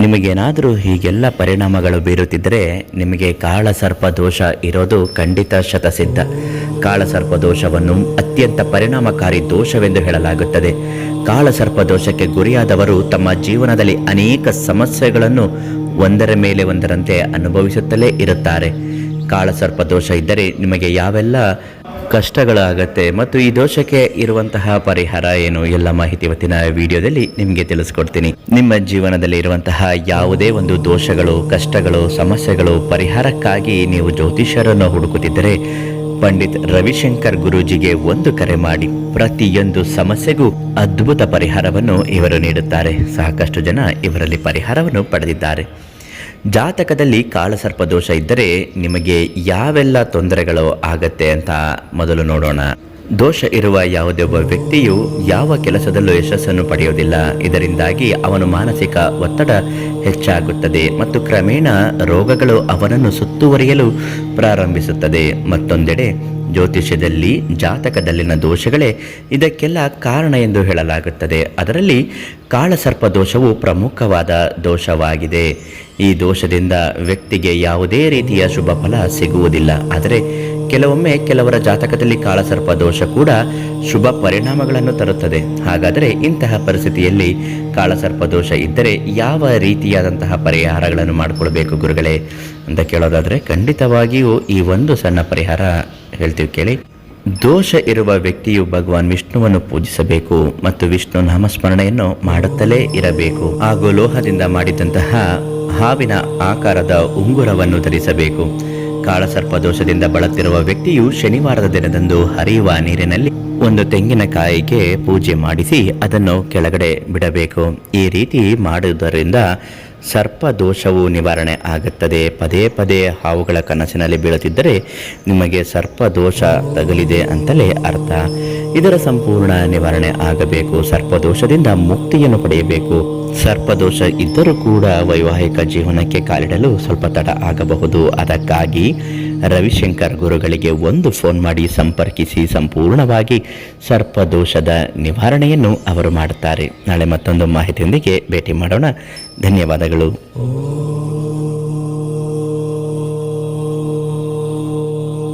ನಿಮಗೇನಾದರೂ ಹೀಗೆಲ್ಲ ಪರಿಣಾಮಗಳು ಬೀರುತ್ತಿದ್ದರೆ ನಿಮಗೆ ಕಾಳಸರ್ಪ ದೋಷ ಇರೋದು ಖಂಡಿತ ಶತಸಿದ್ಧ. ಕಾಳಸರ್ಪ ದೋಷವನ್ನು ಅತ್ಯಂತ ಪರಿಣಾಮಕಾರಿ ದೋಷವೆಂದು ಹೇಳಲಾಗುತ್ತದೆ. ಕಾಳಸರ್ಪ ದೋಷಕ್ಕೆ ಗುರಿಯಾದವರು ತಮ್ಮ ಜೀವನದಲ್ಲಿ ಅನೇಕ ಸಮಸ್ಯೆಗಳನ್ನು ಒಂದರ ಮೇಲೆ ಒಂದರಂತೆ ಅನುಭವಿಸುತ್ತಲೇ ಇರುತ್ತಾರೆ. ಕಾಳಸರ್ಪ ದೋಷ ಇದ್ದರೆ ನಿಮಗೆ ಯಾವೆಲ್ಲ ಕಷ್ಟಗಳಾಗತ್ತೆ ಮತ್ತು ಈ ದೋಷಕ್ಕೆ ಇರುವಂತಹ ಪರಿಹಾರ ಏನು? ಎಲ್ಲ ಮಾಹಿತಿ ಇವತ್ತಿನ ವಿಡಿಯೋದಲ್ಲಿ ನಿಮಗೆ ತಿಳಿಸ್ಕೊಡ್ತೀನಿ. ನಿಮ್ಮ ಜೀವನದಲ್ಲಿ ಇರುವಂತಹ ಯಾವುದೇ ಒಂದು ದೋಷಗಳು, ಕಷ್ಟಗಳು, ಸಮಸ್ಯೆಗಳು ಪರಿಹಾರಕ್ಕಾಗಿ ನೀವು ಜ್ಯೋತಿಷ್ಯರನ್ನು ಹುಡುಕುತ್ತಿದ್ದರೆ ಪಂಡಿತ್ ರವಿಶಂಕರ್ ಗುರೂಜಿಗೆ ಒಂದು ಕರೆ ಮಾಡಿ. ಪ್ರತಿಯೊಂದು ಸಮಸ್ಯೆಗೂ ಅದ್ಭುತ ಪರಿಹಾರವನ್ನು ಇವರು ನೀಡುತ್ತಾರೆ. ಸಾಕಷ್ಟು ಜನ ಇವರಲ್ಲಿ ಪರಿಹಾರವನ್ನು ಪಡೆದಿದ್ದಾರೆ. ಜಾತಕದಲ್ಲಿ ಕಾಳಸರ್ಪ ದೋಷ ಇದ್ದರೆ ನಿಮಗೆ ಯಾವೆಲ್ಲ ತೊಂದರೆಗಳು ಆಗತ್ತೆ ಅಂತ ಮೊದಲು ನೋಡೋಣ. ದೋಷ ಇರುವ ಯಾವುದೇ ಒಬ್ಬ ವ್ಯಕ್ತಿಯು ಯಾವ ಕೆಲಸದಲ್ಲೂ ಯಶಸ್ಸನ್ನು ಪಡೆಯುವುದಿಲ್ಲ. ಇದರಿಂದಾಗಿ ಅವನು ಮಾನಸಿಕ ಒತ್ತಡ ಹೆಚ್ಚಾಗುತ್ತದೆ ಮತ್ತು ಕ್ರಮೇಣ ರೋಗಗಳು ಅವನನ್ನು ಸುತ್ತುವರಿಯಲು ಪ್ರಾರಂಭಿಸುತ್ತದೆ. ಮತ್ತೊಂದೆಡೆ ಜ್ಯೋತಿಷ್ಯದಲ್ಲಿ, ಜಾತಕದಲ್ಲಿನ ದೋಷಗಳೇ ಇದಕ್ಕೆಲ್ಲ ಕಾರಣ ಎಂದು ಹೇಳಲಾಗುತ್ತದೆ. ಅದರಲ್ಲಿ ಕಾಳಸರ್ಪ ದೋಷವು ಪ್ರಮುಖವಾದ ದೋಷವಾಗಿದೆ. ಈ ದೋಷದಿಂದ ವ್ಯಕ್ತಿಗೆ ಯಾವುದೇ ರೀತಿಯ ಶುಭ ಫಲ ಸಿಗುವುದಿಲ್ಲ. ಆದರೆ ಕೆಲವೊಮ್ಮೆ ಕೆಲವರ ಜಾತಕದಲ್ಲಿ ಕಾಳಸರ್ಪ ದೋಷ ಕೂಡ ಶುಭ ಪರಿಣಾಮಗಳನ್ನು ತರುತ್ತದೆ. ಹಾಗಾದರೆ ಇಂತಹ ಪರಿಸ್ಥಿತಿಯಲ್ಲಿ ಕಾಳಸರ್ಪ ದೋಷ ಇದ್ದರೆ ಯಾವ ರೀತಿಯಾದಂತಹ ಪರಿಹಾರಗಳನ್ನು ಮಾಡಿಕೊಳ್ಬೇಕು ಗುರುಗಳೇ? ಅಂತ ಕೇಳೋದಾದರೆ ಖಂಡಿತವಾಗಿಯೂ ಈ ಒಂದು ಸಣ್ಣ ಪರಿಹಾರ ಹೇಳ್ತೀವಿ ಕೇಳಿ. ದೋಷ ಇರುವ ವ್ಯಕ್ತಿಯು ಭಗವಾನ್ ವಿಷ್ಣುವನ್ನು ಪೂಜಿಸಬೇಕು ಮತ್ತು ವಿಷ್ಣು ನಾಮಸ್ಮರಣೆಯನ್ನು ಮಾಡುತ್ತಲೇ ಇರಬೇಕು. ಹಾಗೂ ಲೋಹದಿಂದ ಮಾಡಿದಂತಹ ಹಾವಿನ ಆಕಾರದ ಉಂಗುರವನ್ನು ಧರಿಸಬೇಕು. ಕಾಳಸರ್ಪ ದೋಷದಿಂದ ಬಳಲ್ತಿರುವ ವ್ಯಕ್ತಿಯು ಶನಿವಾರದ ದಿನದಂದು ಹರಿಯುವ ನೀರಿನಲ್ಲಿ ಒಂದು ತೆಂಗಿನಕಾಯಿಗೆ ಪೂಜೆ ಮಾಡಿಸಿ ಅದನ್ನು ಕೆಳಗಡೆ ಬಿಡಬೇಕು. ಈ ರೀತಿ ಮಾಡುವುದರಿಂದ ಸರ್ಪ ದೋಷವು ನಿವಾರಣೆ ಆಗುತ್ತದೆ. ಪದೇ ಪದೇ ಹಾವುಗಳ ಕನಸಿನಲ್ಲಿ ಬೀಳುತ್ತಿದ್ದರೆ ನಿಮಗೆ ಸರ್ಪ ದೋಷ ತಗಲಿದೆ ಅಂತಲೇ ಅರ್ಥ. ಇದರ ಸಂಪೂರ್ಣ ನಿವಾರಣೆ ಆಗಬೇಕು. ಸರ್ಪದೋಷದಿಂದ ಮುಕ್ತಿಯನ್ನು ಪಡೆಯಬೇಕು. ಸರ್ಪದೋಷ ಇದ್ದರೂ ಕೂಡ ವೈವಾಹಿಕ ಜೀವನಕ್ಕೆ ಕಾಲಿಡಲು ಸ್ವಲ್ಪ ತಡ ಆಗಬಹುದು. ಅದಕ್ಕಾಗಿ ರವಿಶಂಕರ್ ಗುರುಗಳಿಗೆ ಒಂದು ಫೋನ್ ಮಾಡಿ ಸಂಪರ್ಕಿಸಿ ಸಂಪೂರ್ಣವಾಗಿ ಸರ್ಪದೋಷದ ನಿವಾರಣೆಯನ್ನು ಅವರು ಮಾಡುತ್ತಾರೆ. ನಾಳೆ ಮತ್ತೊಂದು ಮಾಹಿತಿಯೊಂದಿಗೆ ಭೇಟಿ ಮಾಡೋಣ. ಧನ್ಯವಾದಗಳು.